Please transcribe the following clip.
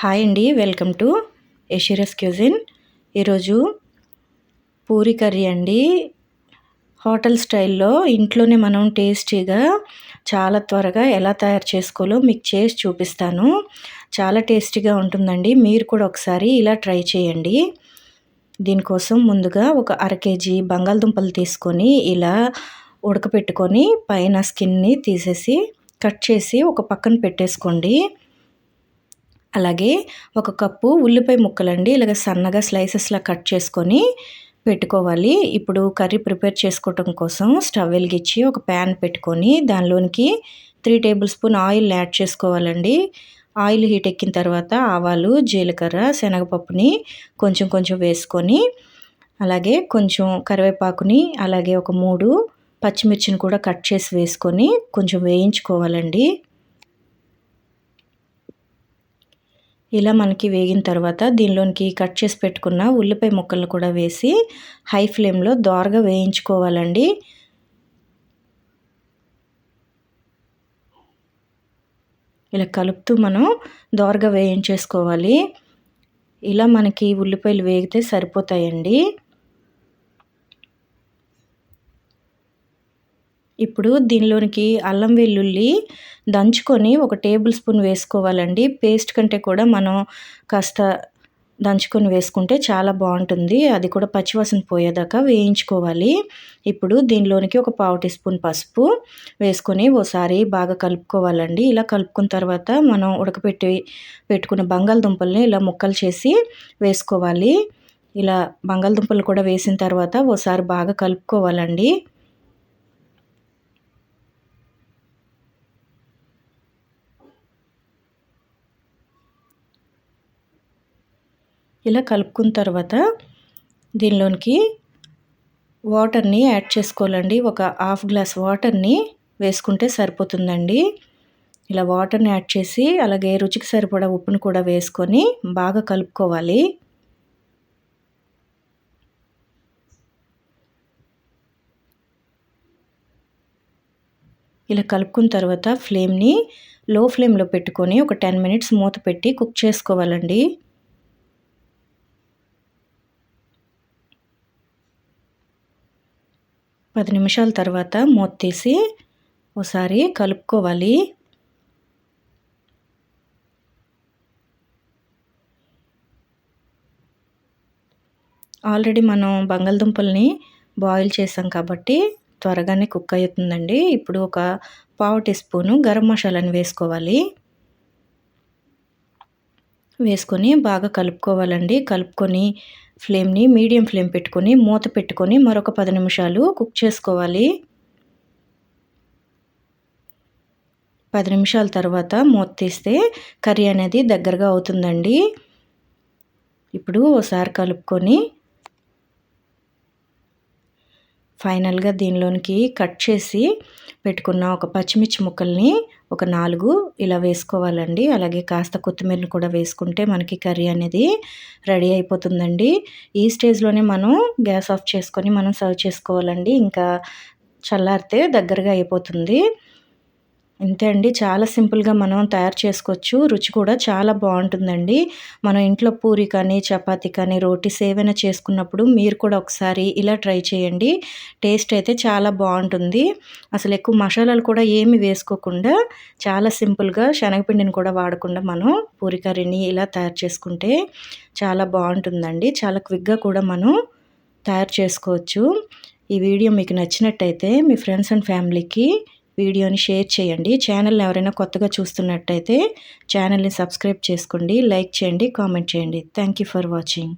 Hi అండి welcome to ఎషిరస్ cuisine. ఈరోజు puri curry అండి. హోటల్ స్టైల్లో ఇంట్లోనే మనం టేస్టీగా చాలా త్వరగా ఎలా తయారు చేసుకోవాలో మీకు చేసి చూపిస్తాను. చాలా టేస్టీగా ఉంటుందండి. మీరు కూడా ఒకసారి ఇలా ట్రై చేయండి. దీనికోసం ముందుగా ఒక అర కేజీ బంగాళదుంపలు తీసుకొని ఇలా ఉడకపెట్టుకొని పైన స్కిన్ని తీసేసి కట్ చేసి ఒక పక్కన పెట్టేసుకోండి. అలాగే ఒక కప్పు ఉల్లిపాయ ముక్కలండి ఇలాగ సన్నగా స్లైసెస్లా కట్ చేసుకొని పెట్టుకోవాలి. ఇప్పుడు కర్రీ ప్రిపేర్ చేసుకోవటం కోసం స్టవ్ వెలిగించి ఒక ప్యాన్ పెట్టుకొని దానిలోనికి three tablespoon oil add చేసుకోవాలండి. ఆయిల్ హీట్ ఎక్కిన తర్వాత ఆవాలు జీలకర్ర శనగపప్పుని కొంచెం కొంచెం వేసుకొని అలాగే కొంచెం కరివేపాకుని అలాగే ఒక మూడు పచ్చిమిర్చిని కూడా కట్ చేసి వేసుకొని కొంచెం వేయించుకోవాలండి. ఇలా మనకి వేగిన తర్వాత దీనిలోనికి కట్ చేసి పెట్టుకున్న ఉల్లిపాయ ముక్కలు కూడా వేసి హై ఫ్లేమ్లో దోరగా వేయించుకోవాలండి. ఇలా కలుపుతూ మనం దోరగా వేయించేసుకోవాలి. ఇలా మనకి ఉల్లిపాయలు వేగితే సరిపోతాయండి. ఇప్పుడు దీనిలోనికి అల్లం వెల్లుల్లి దంచుకొని ఒక టేబుల్ స్పూన్ వేసుకోవాలండి. పేస్ట్ కంటే కూడా మనం కాస్త దంచుకొని వేసుకుంటే చాలా బాగుంటుంది. అది కూడా పచ్చివాసన పోయేదాకా వేయించుకోవాలి. ఇప్పుడు దీనిలోనికి ఒక పావు టీ స్పూన్ పసుపు వేసుకొని ఓసారి బాగా కలుపుకోవాలండి. ఇలా కలుపుకున్న తర్వాత మనం ఉడకపెట్టి పెట్టుకున్న బంగాళదుంపల్ని ఇలా ముక్కలు చేసి వేసుకోవాలి. ఇలా బంగాళదుంపలు కూడా వేసిన తర్వాత ఓసారి బాగా కలుపుకోవాలండి. ఇలా కలుపుకున్న తర్వాత దీనిలోనికి వాటర్ని యాడ్ చేసుకోవాలండి. ఒక హాఫ్ గ్లాస్ వాటర్ని వేసుకుంటే సరిపోతుందండి. ఇలా వాటర్ని యాడ్ చేసి అలాగే రుచికి సరిపడా ఉప్పును కూడా వేసుకొని బాగా కలుపుకోవాలి. ఇలా కలుపుకున్న తర్వాత ఫ్లేమ్ని లో ఫ్లేమ్లో పెట్టుకొని ఒక టెన్ మినిట్స్ మూత పెట్టి కుక్ చేసుకోవాలండి. పది నిమిషాల తర్వాత మూత తీసి ఒకసారి కలుపుకోవాలి. ఆల్రెడీ మనం బంగాళదుంపల్ని బాయిల్ చేసాం కాబట్టి త్వరగానే కుక్ అవుతుందండి. ఇప్పుడు ఒక పావు టీ స్పూను గరం మసాలాని వేసుకోవాలి. వేసుకొని బాగా కలుపుకోవాలండి. కలుపుకొని ఫ్లేమ్ని మీడియం ఫ్లేమ్ పెట్టుకొని మూత పెట్టుకొని మరొక పది నిమిషాలు కుక్ చేసుకోవాలి. పది నిమిషాల తర్వాత మూత తీస్తే కర్రీ అనేది దగ్గరగా అవుతుందండి. ఇప్పుడు ఒకసారి కలుపుకొని ఫైనల్గా దీనిలోనికి కట్ చేసి పెట్టుకున్న ఒక పచ్చిమిర్చి ముక్కల్ని ఒక నాలుగు ఇలా వేసుకోవాలండి. అలాగే కాస్త కొత్తిమీరని కూడా వేసుకుంటే మనకి కర్రీ అనేది రెడీ అయిపోతుందండి. ఈ స్టేజ్లోనే మనం గ్యాస్ ఆఫ్ చేసుకొని మనం సర్వ్ చేసుకోవాలండి. ఇంకా చల్లారితే దగ్గరగా అయిపోతుంది. ఇంతే అండి. చాలా సింపుల్గా మనం తయారు చేసుకోవచ్చు. రుచి కూడా చాలా బాగుంటుందండి. మనం ఇంట్లో పూరి కానీ చపాతీ కానీ రోటీస్ ఏవైనా చేసుకున్నప్పుడు మీరు కూడా ఒకసారి ఇలా ట్రై చేయండి. టేస్ట్ అయితే చాలా బాగుంటుంది. అసలు ఎక్కువ మసాలాలు కూడా ఏమి వేసుకోకుండా చాలా సింపుల్గా శనగపిండిని కూడా వాడకుండా మనం పూరి కర్రీని ఇలా తయారు చేసుకుంటే చాలా బాగుంటుందండి. చాలా క్విక్గా కూడా మనం తయారు చేసుకోవచ్చు. ఈ వీడియో మీకు నచ్చినట్టయితే మీ ఫ్రెండ్స్ అండ్ ఫ్యామిలీకి వీడియోని షేర్ చేయండి. ఛానల్ని ఎవరైనా కొత్తగా చూస్తున్నట్టయితే ఛానల్ని సబ్స్క్రైబ్ చేసుకోండి లైక్ చేయండి కామెంట్ చేయండి. Thank for watching